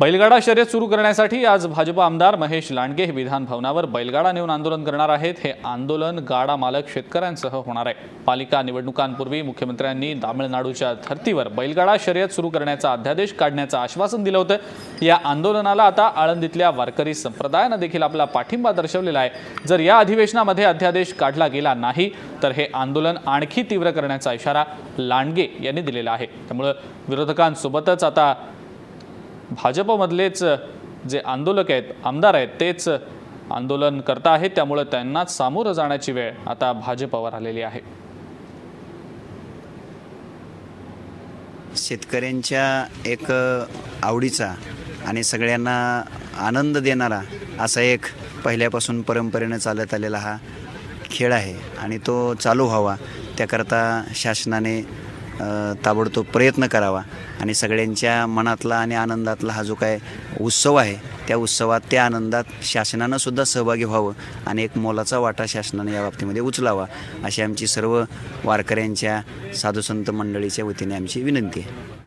बैलगाडा शर्यत सुरू करण्यासाठी आज भाजप आमदार महेश लांडगे हे विधान भवनावर बैलगाडा नेऊन आंदोलन करणार आहेत. हे आंदोलन गाडा मालक शेतकऱ्यांसह होणार आहे. पालिका निवडणुकांपूर्वी मुख्यमंत्र्यांनी तामिळनाडूच्या धर्तीवर बैलगाडा शर्यत सुरू करण्याचा अध्यादेश काढण्याचं आश्वासन दिलं होतं. या आंदोलनाला आता आळंदीतल्या वारकरी संप्रदायानं देखील आपला पाठिंबा दर्शवलेला आहे. जर या अधिवेशनामध्ये अध्यादेश काढला गेला नाही तर हे आंदोलन आणखी तीव्र करण्याचा इशारा लांडगे यांनी दिलेला आहे. त्यामुळं विरोधकांसोबतच आता भाजपमधलेच जे आंदोलक आहेत आमदार आहेत तेच आंदोलन करता आहेत. त्यामुळे त्यांनाच सामोरं जाण्याची वेळ आता भाजपवर आलेली आहे. शेतकऱ्यांच्या एक आवडीचा आणि सगळ्यांना आनंद देणारा असा एक पहिल्यापासून परंपरेनं चालत आलेला हा खेळ आहे आणि तो चालू व्हावा. त्याकरता शासनाने ताबडतोब प्रयत्न करावा. आणि सगळ्यांच्या मनातला आणि आनंदातला हा जो काय उत्सव आहे त्या उत्सवात त्या आनंदात शासनानं सुद्धा सहभागी व्हावं आणि एक मोलाचा वाटा शासनाने या बाबतीमध्ये उचलावा अशी आमची सर्व वारकऱ्यांच्या साधुसंत मंडळीच्या वतीने आमची विनंती आहे.